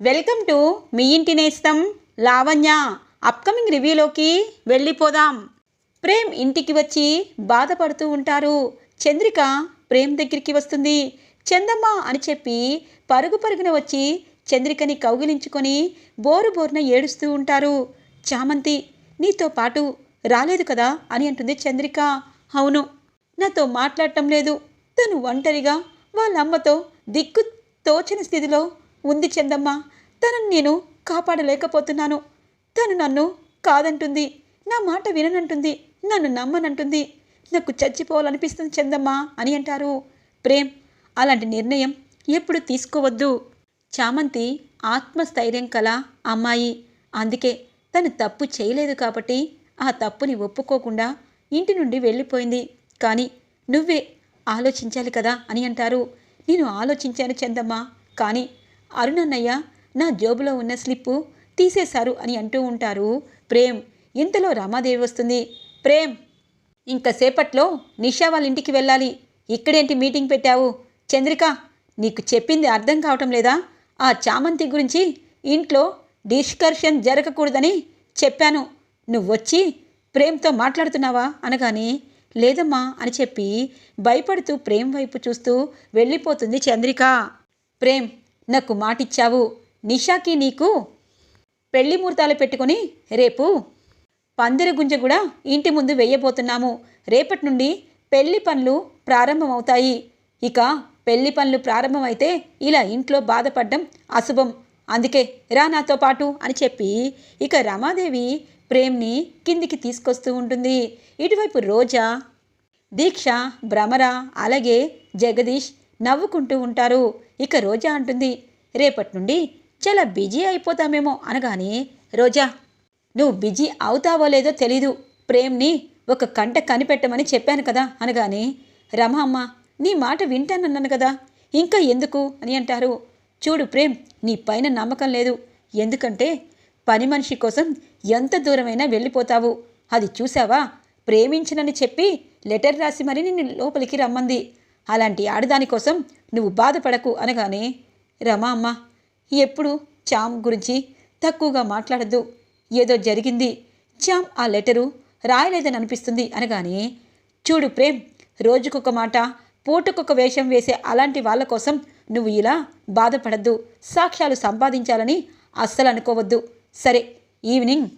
Welcome to me ఇంటి నేస్తం Lavanya. Upcoming రివ్యూలోకి వెళ్ళిపోదాం. ప్రేమ్ ఇంటికి వచ్చి బాధపడుతూ ఉంటారు. చంద్రిక ప్రేమ్ దగ్గరికి వస్తుంది. చందమ్మ అని చెప్పి పరుగు పరుగున వచ్చి చంద్రికని కౌగిలించుకొని బోరు బోరున ఏడుస్తూ ఉంటారు. చామంతి నీతో పాటు రాలేదు కదా అని అంటుంది చంద్రిక. అవును నాతో మాట్లాడటం లేదు. తను ఒంటరిగా వాళ్ళ అమ్మతో దిక్కు తోచని స్థితిలో ఉంది చందమ్మ తనను నేను కాపాడలేకపోతున్నాను. తను నన్ను కాదంటుంది నా మాట విననంటుంది నన్ను నమ్మనంటుంది. నాకు చచ్చిపోవాలనిపిస్తుంది చందమ్మ అని అంటారు. ప్రేమ్ అలాంటి నిర్ణయం ఎప్పుడు తీసుకోవద్దు. చామంతి ఆత్మస్థైర్యం కల అమ్మాయి. అందుకే తను తప్పు చేయలేదు కాబట్టి ఆ తప్పుని ఒప్పుకోకుండా ఇంటి నుండి వెళ్ళిపోయింది. కానీ నువ్వే ఆలోచించాలి కదా అని అంటారు. నేను ఆలోచించాను చందమ్మ కానీ అరుణన్నయ్య నా జోబులో ఉన్న స్లిప్పు తీసేశారు అని అంటూ ఉంటారు. ప్రేమ్ ఇంతలో రామాదేవి వస్తుంది. ప్రేమ్ ఇంకసేపట్లో నిషా వాళ్ళ ఇంటికి వెళ్ళాలి. ఇక్కడేంటి మీటింగ్ పెట్టావు? చంద్రిక నీకు చెప్పింది అర్థం కావటం లేదా? ఆ చామంతి గురించి ఇంట్లో డిస్కర్షన్ జరగకూడదని చెప్పాను. నువ్వొచ్చి ప్రేమ్తో మాట్లాడుతున్నావా అనగానే లేదమ్మా అని చెప్పి భయపడుతూ ప్రేమ్ వైపు చూస్తూ వెళ్ళిపోతుంది చంద్రిక. ప్రేమ్ నాకు మాటిచ్చావు. నిషాకి నీకు పెళ్ళి ముహూర్తాలు పెట్టుకొని రేపు పందిరి గుంజ కూడా ఇంటి ముందు వెయ్యబోతున్నాము రేపటి నుండి పెళ్ళి పనులు ప్రారంభమవుతాయి. ఇక పెళ్ళి పనులు ప్రారంభమైతే ఇలా ఇంట్లో బాధపడడం అశుభం. అందుకే రా నాతో పాటు అని చెప్పి ఇక రమాదేవి ప్రేమ్ని కిందికి తీసుకొస్తూ ఉంటుంది. ఇటువైపు రోజా దీక్ష భ్రమర అలాగే జగదీష్ నవ్వుకుంటూ ఉంటారు. ఇక రోజా అంటుంది రేపటి నుండి చాలా బిజీ అయిపోతామేమో అనగానే రోజా నువ్వు బిజీ అవుతావో లేదో తెలీదు. ప్రేమ్ని ఒక కంట కనిపెట్టమని చెప్పాను కదా అనగానే రమ అమ్మ నీ మాట వింటానన్నాను కదా. ఇంకా ఎందుకు? అని అంటారు. చూడు ప్రేమ్ నీ పైన నమ్మకం లేదు. ఎందుకంటే పని మనిషి కోసం ఎంత దూరమైనా వెళ్ళిపోతావు. అది చూసావా? ప్రేమించనని చెప్పి లెటర్ రాసి మరి నిన్ను లోపలికి రమ్మంది. అలాంటి ఆడదాని కోసం నువ్వు బాధపడకు అనగానే రమా అమ్మ ఎప్పుడు చామ్ గురించి తక్కువగా మాట్లాడద్దు. ఏదో జరిగింది. చామ్ ఆ లెటరు రాయలేదని అనిపిస్తుంది అనగానే చూడు ప్రేమ్ రోజుకొక మాట పూటకొక వేషం వేసే అలాంటి వాళ్ళ కోసం నువ్వు ఇలా బాధపడద్దు. సాక్ష్యాలు సంపాదించాలని అస్సలు అనుకోవద్దు. సరే ఈవినింగ్.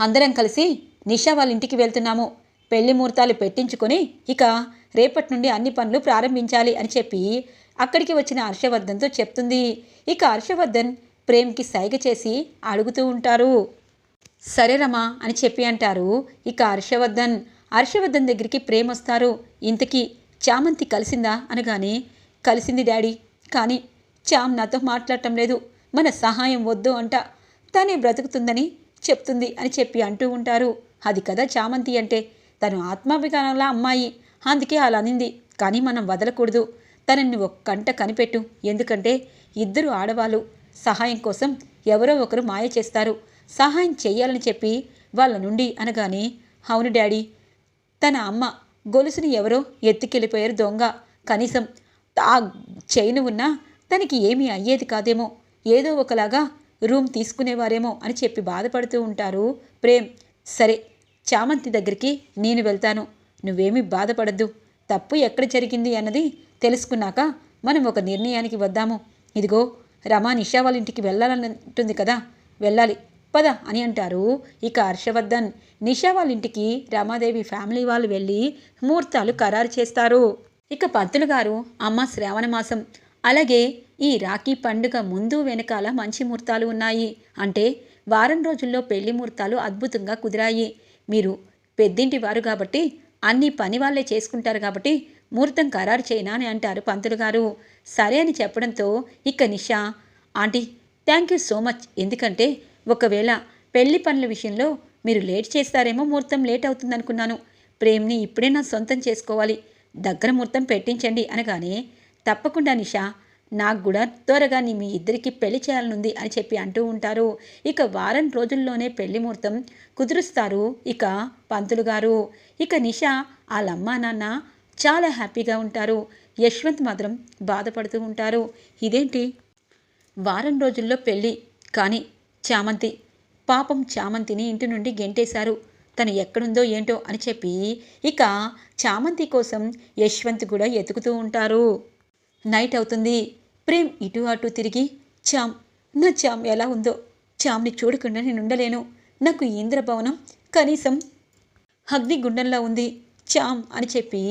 అందరం కలిసి నిషా వాళ్ళ ఇంటికి వెళ్తున్నాము. పెళ్ళి ముహూర్తాలు పెట్టించుకొని ఇక రేపటి నుండి అన్ని పనులు ప్రారంభించాలి అని చెప్పి అక్కడికి వచ్చిన హర్షవర్ధన్తో చెప్తుంది. ఇక హర్షవర్ధన్ ప్రేమ్కి సైగ చేసి అడుగుతూ ఉంటారు. సరే రమా అని చెప్పి అంటారు ఇక హర్షవర్ధన్. హర్షవర్ధన్ దగ్గరికి ప్రేమ్ వస్తారు. ఇంతకీ చామంతి కలిసిందా అనగానే కలిసింది డాడీ. కానీ చామ్ నాతో మాట్లాడటం లేదు. మన సహాయం వద్దు అంట. తనే బ్రతుకుతుందని చెప్తుంది అని చెప్పి అంటూ ఉంటారు. అది కదా చామంతి అంటే. తను ఆత్మాభిమానంలా అమ్మాయి. అందుకే అలా అనింది. కానీ మనం వదలకూడదు. తనని ఒక కంట కనిపెట్టు. ఎందుకంటే ఇద్దరు ఆడవాళ్ళు సహాయం కోసం ఎవరో ఒకరు మాయ చేస్తారు. సహాయం చెయ్యాలని చెప్పి వాళ్ళ నుండి అనగానే అవును డాడీ తన అమ్మ గొలుసుని ఎవరో ఎత్తుకెళ్ళిపోయారు దొంగ. కనీసం ఆ చైను ఉన్నా తనకి ఏమీ అయ్యేది కాదేమో. ఏదో ఒకలాగా రూమ్ తీసుకునేవారేమో అని చెప్పి బాధపడుతూ ఉంటారు ప్రేమ్. సరే చామంతి దగ్గరికి నేను వెళ్తాను. నువ్వేమీ బాధపడద్దు. తప్పు ఎక్కడ జరిగింది అన్నది తెలుసుకున్నాక మనం ఒక నిర్ణయానికి వద్దాము. ఇదిగో రమా నిషా వాళ్ళ ఇంటికి వెళ్ళాలంటుంది కదా. వెళ్ళాలి. పద అని అంటారు. ఇక హర్షవర్ధన్. నిషా వాళ్ళ ఇంటికి రమాదేవి ఫ్యామిలీ వాళ్ళు వెళ్ళి ముహూర్తాలు ఖరారు చేస్తారు. ఇక పంతులు గారు అమ్మ శ్రావణ మాసం. అలాగే ఈ రాఖీ పండుగ ముందు వెనకాల మంచి ముహూర్తాలు ఉన్నాయి. అంటే వారం రోజుల్లో పెళ్ళి ముహూర్తాలు అద్భుతంగా కుదిరాయి. మీరు పెద్దింటి వారు కాబట్టి అన్ని పని వాళ్ళే చేసుకుంటారు కాబట్టి ముహూర్తం ఖరారు చేయనా అని అంటారు పంతులు గారు. సరే అని చెప్పడంతో ఇక Nisha aunty thank you so much ఎందుకంటే ఒకవేళ పెళ్ళి పనుల విషయంలో మీరు లేట్ చేస్తారేమో ముహూర్తం లేట్ అవుతుందనుకున్నాను. ప్రేమ్ని ఇప్పుడే నా సొంతం చేసుకోవాలి. దగ్గర ముహూర్తం పెట్టించండి అనగానే తప్పకుండా నిషా నాకు కూడా త్వరగా నీ మీ ఇద్దరికి పెళ్ళి చేయాలనుంది అని చెప్పి అంటూ ఉంటారు. ఇక వారం రోజుల్లోనే పెళ్ళి ముహూర్తం కుదురుస్తారు ఇక పంతులు గారు. ఇక నిషా వాళ్ళ అమ్మా నాన్న చాలా హ్యాపీగా ఉంటారు. యశ్వంత్ మాత్రం బాధపడుతూ ఉంటారు. ఇదేంటి? వారం రోజుల్లో పెళ్ళి కానీ చామంతి పాపం చామంతిని ఇంటి నుండి గెంటేశారు. తను ఎక్కడుందో ఏంటో అని చెప్పి ఇక చామంతి కోసం యశ్వంత్ కూడా ఎతుకుతూ ఉంటారు. నైట్ అవుతుంది. ప్రేమ్ ఇటు అటు తిరిగి చామ్ నా చామ్ ఎలా ఉందో? చామ్ని చూడకుండా నేను ఉండలేను. నాకు ఇంద్రభవనం కనీసం అగ్నిగుండంలా ఉంది. చామ్ అని చెప్పి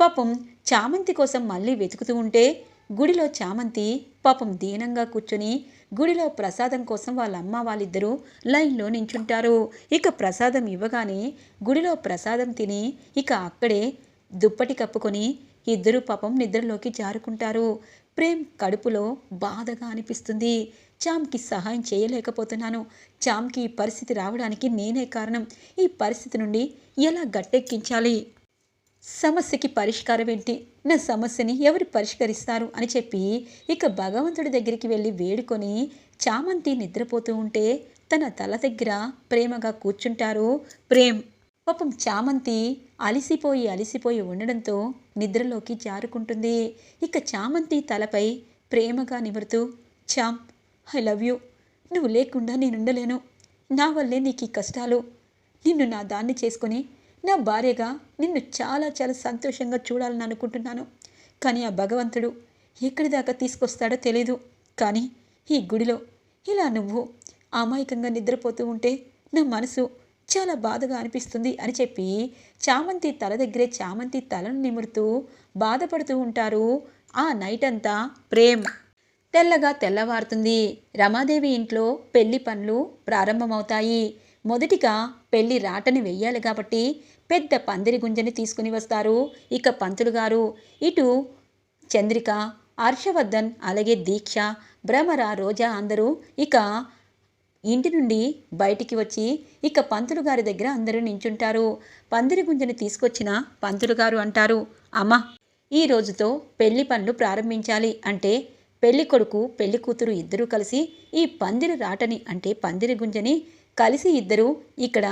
పాపం చామంతి కోసం మళ్ళీ వెతుకుతూ ఉంటే గుడిలో చామంతి పాపం దీనంగా కూర్చొని గుడిలో ప్రసాదం కోసం వాళ్ళ అమ్మ వాళ్ళిద్దరూ లైన్లో నించుంటారు. ఇక ప్రసాదం ఇవ్వగానే గుడిలో ప్రసాదం తిని ఇక అక్కడే దుప్పటి కప్పుకొని ఇద్దరు పాపం నిద్రలోకి జారుకుంటారు. ప్రేమ్ కడుపులో బాధగా అనిపిస్తుంది. చామ్కి సహాయం చేయలేకపోతున్నాను. చామ్కి ఈ పరిస్థితి రావడానికి నేనే కారణం. ఈ పరిస్థితి నుండి ఎలా గట్టెక్కించాలి? సమస్యకి పరిష్కారం ఏంటి? నా సమస్యని ఎవరు పరిష్కరిస్తారు? అని చెప్పి ఇక భగవంతుడి దగ్గరికి వెళ్ళి వేడుకొని చామంతి నిద్రపోతూ ఉంటే తన తల దగ్గర ప్రేమగా కూర్చుంటారు ప్రేమ్. పాపం చామంతి అలిసిపోయి అలిసిపోయి ఉండడంతో నిద్రలోకి జారుకుంటుంది. ఇక చామంతి తలపై ప్రేమగా నిమురుతూ చామ్ ఐ లవ్ యూ. నువ్వు లేకుండా నేనుండలేను నా వల్లే నీకు ఈ కష్టాలు. నిన్ను నా దాన్ని చేసుకొని నా భార్యగా నిన్ను చాలా చాలా సంతోషంగా చూడాలని అనుకుంటున్నాను. కానీ ఆ భగవంతుడు ఎక్కడి దాకా తీసుకొస్తాడో తెలీదు. కానీ ఈ గుడిలో ఇలా నువ్వు అమాయకంగా నిద్రపోతూ ఉంటే నా మనసు చాలా బాధగా అనిపిస్తుంది అని చెప్పి చామంతి తల దగ్గరే చామంతి తలను నిమురుతూ బాధపడుతూ ఉంటారు. ఆ నైట్ అంతా ప్రేమ్. తెల్లగా తెల్లవారుతుంది. రమాదేవి ఇంట్లో పెళ్ళి పనులు ప్రారంభమవుతాయి. మొదటిగా పెళ్ళి రాటని వెయ్యాలి కాబట్టి పెద్ద పందిరి గుంజని తీసుకుని వస్తారు ఇక పంతులు గారు. ఇటు చంద్రిక హర్షవర్ధన్ అలాగే దీక్ష భ్రమర రోజా అందరూ ఇక ఇంటి నుండి బయటికి వచ్చి ఇక పంతులు గారి దగ్గర అందరూ నించుంటారు. పందిరి గుంజని తీసుకొచ్చిన పంతులు గారు అంటారు అమ్మ ఈ రోజుతో పెళ్ళి పనులు ప్రారంభించాలి అంటే పెళ్ళి కొడుకు పెళ్ళి కూతురు ఇద్దరూ కలిసి ఈ పందిరి రాటని అంటే పందిరి గుంజని కలిసి ఇద్దరూ ఇక్కడ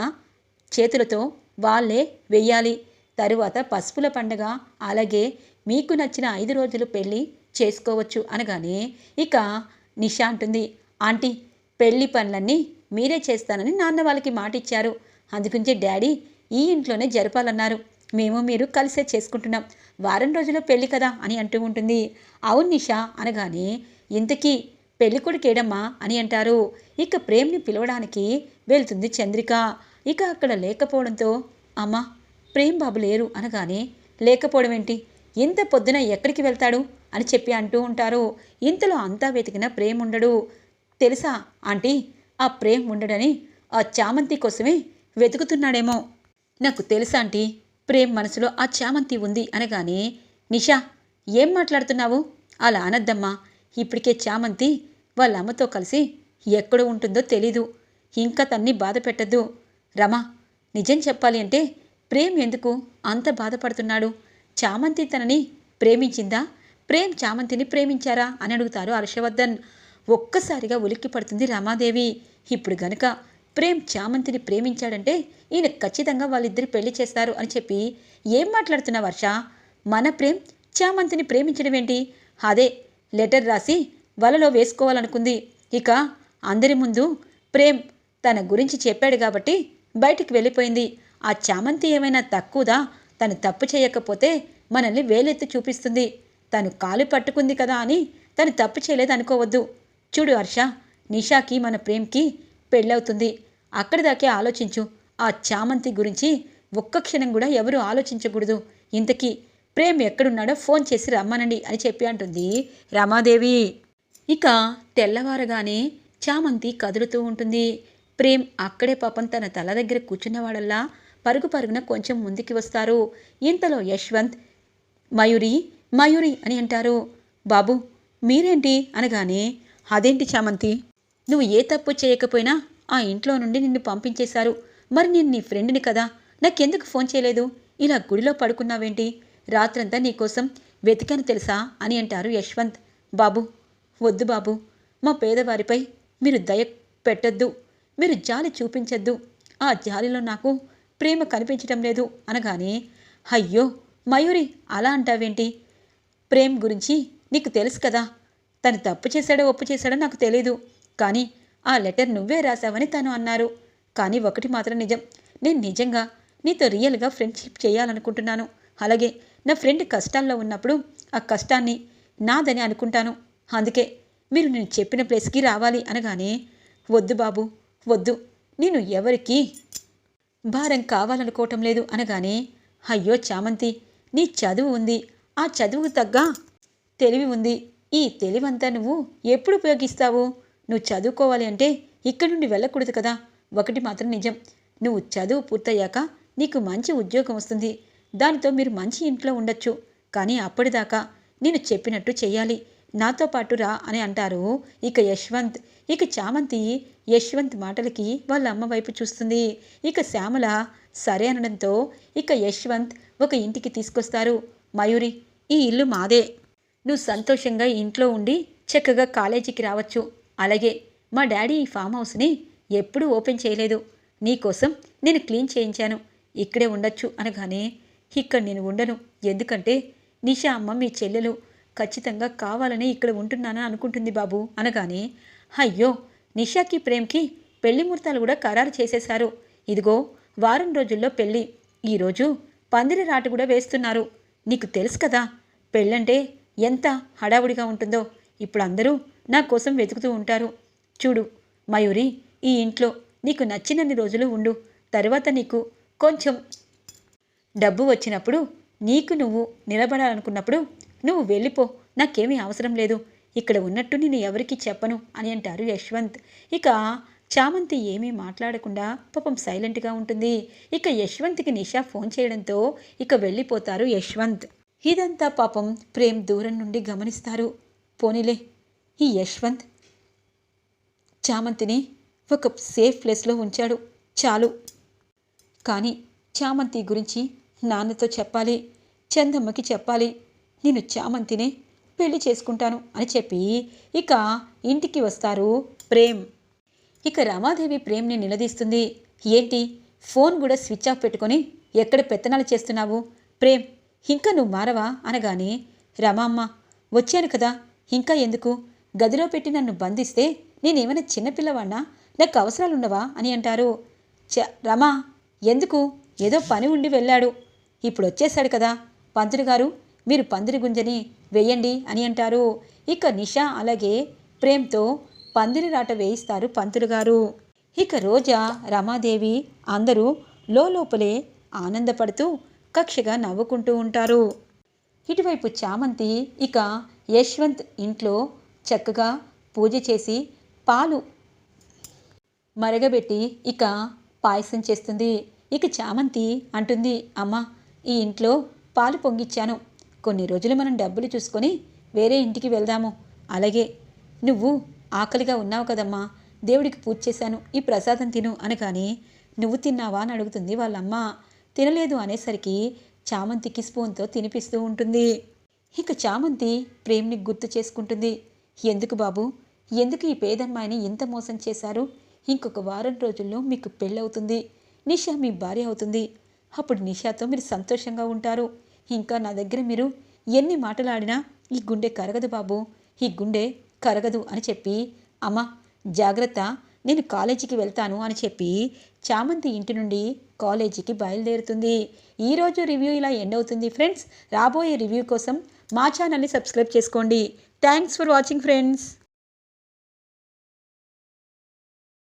చేతులతో వాళ్ళే వెయ్యాలి. తరువాత పసుపుల పండగ అలాగే మీకు నచ్చిన ఐదు రోజులు పెళ్ళి చేసుకోవచ్చు అనగానే ఇక నిషా అంటుంది ఆంటీ పెళ్ళి పనులన్నీ మీరే చేస్తానని నాన్న వాళ్ళకి మాట ఇచ్చారు అందుగురించి డాడీ ఈ ఇంట్లోనే జరపాలన్నారు. మేము మీరు కలిసే చేసుకుంటున్నాం. వారం రోజుల్లో పెళ్ళి కదా అని అంటూ ఉంటుంది. అవును నిషా అనగానే ఇంతకీ పెళ్ళి కొడుకేడమ్మా? అని అంటారు. ఇక ప్రేమ్ని పిలవడానికి వెళ్తుంది చంద్రిక. ఇక అక్కడ లేకపోవడంతో అమ్మా ప్రేమ్ బాబు లేరు అనగానే లేకపోవడం ఏంటి? ఇంత పొద్దున ఎక్కడికి వెళ్తాడు? అని చెప్పి అంటూ ఉంటారు. ఇంతలో అంతా వెతికిన ప్రేమ్ ఉండడు తెలుసా ఆంటీ? ఆ ప్రేమ్ ఉండడని ఆ చామంతి కోసమే వెతుకుతున్నాడేమో. నాకు తెలుసా ఆంటీ. ప్రేమ్ మనసులో ఆ చామంతి ఉంది అనగానే నిషా ఏం మాట్లాడుతున్నావు? అలా అనద్దమ్మా. ఇప్పటికే చామంతి వాళ్ళ అమ్మతో కలిసి ఎక్కడ ఉంటుందో తెలీదు. ఇంకా తన్ని బాధ పెట్టద్దు. రమా నిజం చెప్పాలి అంటే ప్రేమ్ ఎందుకు అంత బాధపడుతున్నాడు? చామంతి తనని ప్రేమించిందా? ప్రేమ్ చామంతిని ప్రేమించారా అని అడుగుతారు హర్షవర్ధన్. ఒక్కసారిగా ఉలిక్కి పడుతుంది రమాదేవి. ఇప్పుడు గనుక ప్రేమ్ చామంతిని ప్రేమించాడంటే ఈయన ఖచ్చితంగా వాళ్ళిద్దరు పెళ్ళి చేస్తారు అని చెప్పి ఏం మాట్లాడుతున్నా వర్ష? మన ప్రేమ్ చామంతిని ప్రేమించడం ఏంటి? అదే లెటర్ రాసి వలలో వేసుకోవాలనుకుంది. ఇక అందరి ముందు ప్రేమ్ తన గురించి చెప్పాడు కాబట్టి బయటికి వెళ్ళిపోయింది. ఆ చామంతి ఏమైనా తక్కువదా? తను తప్పు చేయకపోతే మనల్ని వేలెత్తి చూపిస్తుంది. తను కాలు పట్టుకుంది కదా అని తను తప్పు చేయలేదు అనుకోవద్దు. చూడు హర్ష నిషాకి మన ప్రేమ్కి పెళ్ళవుతుంది. అక్కడి దాకే ఆలోచించు. ఆ చామంతి గురించి ఒక్క క్షణం కూడా ఎవరు ఆలోచించకూడదు. ఇంతకీ ప్రేమ్ ఎక్కడున్నాడో ఫోన్ చేసి రమ్మనండి అని చెప్పి అంటుంది రమాదేవి. ఇక తెల్లవారగానే చామంతి కదులుతూ ఉంటుంది. ప్రేమ్ అక్కడే పాపం తన తల దగ్గర కూర్చున్నవాడల్లా పరుగు పరుగున కొంచెం ముందుకి వస్తారు. ఇంతలో యశ్వంత్ మయూరి మయూరి అని అంటారు. బాబు మీరేంటి? అనగానే అదేంటి చామంతి? నువ్వు ఏ తప్పు చేయకపోయినా ఆ ఇంట్లో నుండి నిన్ను పంపించేశారు. మరి నేను నీ ఫ్రెండ్ని కదా? నాకెందుకు ఫోన్ చేయలేదు? ఇలా గుడిలో పడుకున్నావేంటి? రాత్రంతా నీకోసం వెతికాను తెలుసా? అని అంటారు యశ్వంత్. బాబు వద్దు బాబు. మా పేదవారిపై మీరు దయ పెట్టద్దు. మీరు జాలి చూపించద్దు. ఆ జాలిలో నాకు ప్రేమ కనిపించటం లేదు అనగానే అయ్యో మయూరి అలా అంటావేంటి? ప్రేమ్ గురించి నీకు తెలుసు కదా? తను తప్పు చేశాడో ఒప్పు చేశాడో నాకు తెలీదు. కానీ ఆ లెటర్ నువ్వే రాశావని తను అన్నారు. కానీ ఒకటి మాత్రం నిజం. నేను నిజంగా నీతో రియల్గా ఫ్రెండ్షిప్ చేయాలనుకుంటున్నాను. అలాగే నా ఫ్రెండ్ కష్టాల్లో ఉన్నప్పుడు ఆ కష్టాన్ని నాదని అనుకుంటాను. అందుకే మీరు నేను చెప్పిన ప్లేస్కి రావాలి అనగానే వద్దు బాబు వద్దు. నేను ఎవరికి భారం కావాలనుకోవటం లేదు. అనగానే అయ్యో చామంతి నీ చదువు ఉంది. ఆ చదువుకు తగ్గ తెలివి ఉంది. ఈ తెలివంతా నువ్వు ఎప్పుడు ఉపయోగిస్తావు? నువ్వు చదువుకోవాలి అంటే ఇక్కడి నుండి వెళ్ళకూడదు కదా. ఒకటి మాత్రం నిజం. నువ్వు చదువు పూర్తయ్యాక నీకు మంచి ఉద్యోగం వస్తుంది. దానితో మీరు మంచి ఇంట్లో ఉండొచ్చు. కానీ అప్పటిదాకా నేను చెప్పినట్టు చెయ్యాలి. నాతో పాటు రా అని అంటారు ఇక యశ్వంత్. ఇక చామంతి యశ్వంత్ మాటలకి వాళ్ళ అమ్మ వైపు చూస్తుంది. ఇక శ్యామల సరే అనడంతో ఇక యశ్వంత్ ఒక ఇంటికి తీసుకొస్తారు. మయూరి ఈ ఇల్లు మాదే. నువ్వు సంతోషంగా ఇంట్లో ఉండి చక్కగా కాలేజీకి రావచ్చు. అలాగే మా డాడీ ఈ ఫామ్ హౌస్ని ఎప్పుడూ ఓపెన్ చేయలేదు. నీకోసం నేను క్లీన్ చేయించాను. ఇక్కడే ఉండొచ్చు అనగానే ఇక్కడ నేను ఉండను. ఎందుకంటే నిషా అమ్మ మీ చెల్లెలు ఖచ్చితంగా కావాలని ఇక్కడ ఉంటున్నానని అనుకుంటుంది బాబు అనగానే అయ్యో నిషాకి ప్రేమ్కి పెళ్ళి ముహూర్తాలు కూడా ఖరారు చేసేశారు. ఇదిగో వారం రోజుల్లో పెళ్ళి ఈరోజు పందిరి రాటు కూడా వేస్తున్నారు. నీకు తెలుసు కదా పెళ్ళంటే ఎంత హడావుడిగా ఉంటుందో ఇప్పుడు అందరూ నా కోసం వెతుకుతూ ఉంటారు. చూడు మయూరి ఈ ఇంట్లో నీకు నచ్చినన్ని రోజులు ఉండు. తర్వాత నీకు కొంచెం డబ్బు వచ్చినప్పుడు నీకు నువ్వు నిలబడాలనుకున్నప్పుడు నువ్వు వెళ్ళిపో. నాకేమీ అవసరం లేదు. ఇక్కడ ఉన్నట్టు నేను ఎవరికి చెప్పను అని అంటారు యశ్వంత్. ఇక చామంతి ఏమీ మాట్లాడకుండా పాపం సైలెంట్గా ఉంటుంది. ఇక యశ్వంత్కి నిషా ఫోన్ చేయడంతో ఇక వెళ్ళిపోతారు యశ్వంత్. ఇదంతా పాపం ప్రేమ్ దూరం నుండి గమనిస్తారు. పోనీలే ఈ యశ్వంత్. చామంతిని ఒక సేఫ్ ప్లేస్లో ఉంచాడు. చాలు. కానీ చామంతి గురించి నాన్నతో చెప్పాలి చందమ్మకి చెప్పాలి. నేను చామంతినే పెళ్ళి చేసుకుంటాను అని చెప్పి ఇక ఇంటికి వస్తారు ప్రేమ్. ఇక రమాదేవి ప్రేమ్ని నిలదీస్తుంది. ఏంటి? ఫోన్ కూడా స్విచ్ ఆఫ్ పెట్టుకొని ఎక్కడ పెత్తనాలు చేస్తున్నావు? ప్రేమ్ ఇంకా నువ్వు మారవా? అనగానే రమామ్మ వచ్చాను కదా. ఇంకా ఎందుకు? గదిలో పెట్టి నన్ను బంధిస్తే నేనేమైనా చిన్నపిల్లవాణ్ణా నాకు అవసరాలున్నవా అని అంటారు. చ రమా ఎందుకు? ఏదో పని ఉండి వెళ్ళాడు. ఇప్పుడు వచ్చేశాడు కదా. పంతులు గారు మీరు పందిరి గుంజని వేయండి అని అంటారు. ఇక నిషా అలాగే ప్రేమ్తో పందిరి రాట వేయిస్తారు పంతులు గారు. ఇక రోజా రమాదేవి అందరూ లోపలే ఆనందపడుతూ కక్షగా నవ్వుకుంటూ ఉంటారు. ఇటువైపు చామంతి ఇక యశ్వంత్ ఇంట్లో చక్కగా పూజ చేసి పాలు మరగబెట్టి ఇక పాయసం చేస్తుంది. ఇక చామంతి అంటుంది అమ్మ ఈ ఇంట్లో పాలు పొంగిచ్చాను. కొన్ని రోజులు మనం డబ్బులు చూసుకొని వేరే ఇంటికి వెళ్దాము. అలాగే నువ్వు ఆకలిగా ఉన్నావు కదమ్మా. దేవుడికి పూజ చేశాను. ఈ ప్రసాదం తిను అనగానే నువ్వు తిన్నావా? అని అడుగుతుంది వాళ్ళమ్మ. తినలేదు అనేసరికి చామంతికి స్పూన్తో తినిపిస్తూ ఉంటుంది. ఇక చామంతి ప్రేమ్ని గుర్తు చేసుకుంటుంది. ఎందుకు బాబు? ఎందుకు ఈ పేదమ్మాయిని ఇంత మోసం చేశారు? ఇంకొక వారం రోజుల్లో మీకు పెళ్ళవుతుంది. నిషా మీ భార్య అవుతుంది. అప్పుడు నిషాతో మీరు సంతోషంగా ఉంటారు. ఇంకా నా దగ్గర మీరు ఎన్ని మాటలాడినా ఈ గుండె కరగదు బాబు. ఈ గుండె కరగదు అని చెప్పి అమ్మ జాగ్రత్త. నేను కాలేజీకి వెళ్తాను అని చెప్పి చామంతి ఇంటి నుండి కాలేజీకి బయలుదేరుతుంది. ఈరోజు రివ్యూ ఇలా ఎండ్ అవుతుంది ఫ్రెండ్స్. రాబోయే రివ్యూ కోసం మా ఛానల్ని సబ్స్క్రైబ్ చేసుకోండి. Thanks for watching friends.